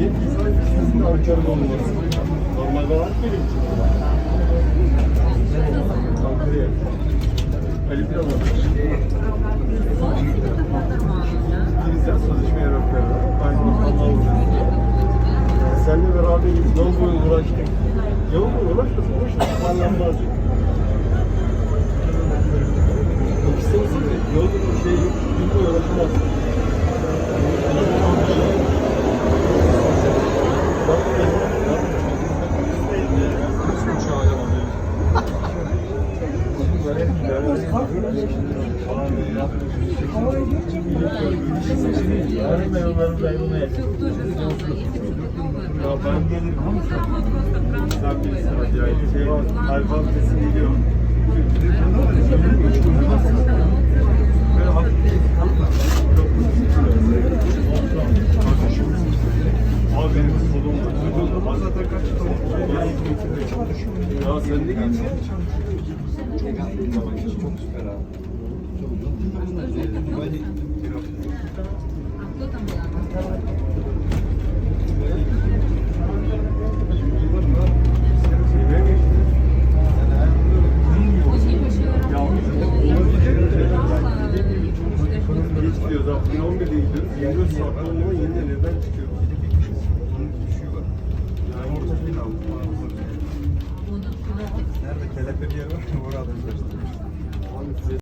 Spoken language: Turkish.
Pançarı dolması. Normalde var mı benim için? Ankara'ya. Ali Pilav var. Kilise sözleşme var. Aynı. Seninle beraber yol boyu uğraştık. Yol boyu uğraştık. Boşuna kullanılmaz. Yok istemesene yol boyu şey yok. Yol boyu uğraşamaz. Ya ben gelip ben bir acayip şey var. Alfa sesi geliyor. Böyle hafif Abi benim Ya sen ne geçiyorsun? Benim ama işim çok süper abi. Geçmiyoruz abi. 11'de gidiyoruz. 24 saat olmadan 7'de evden çıkıyoruz. Şurada bir yer var mı? Orada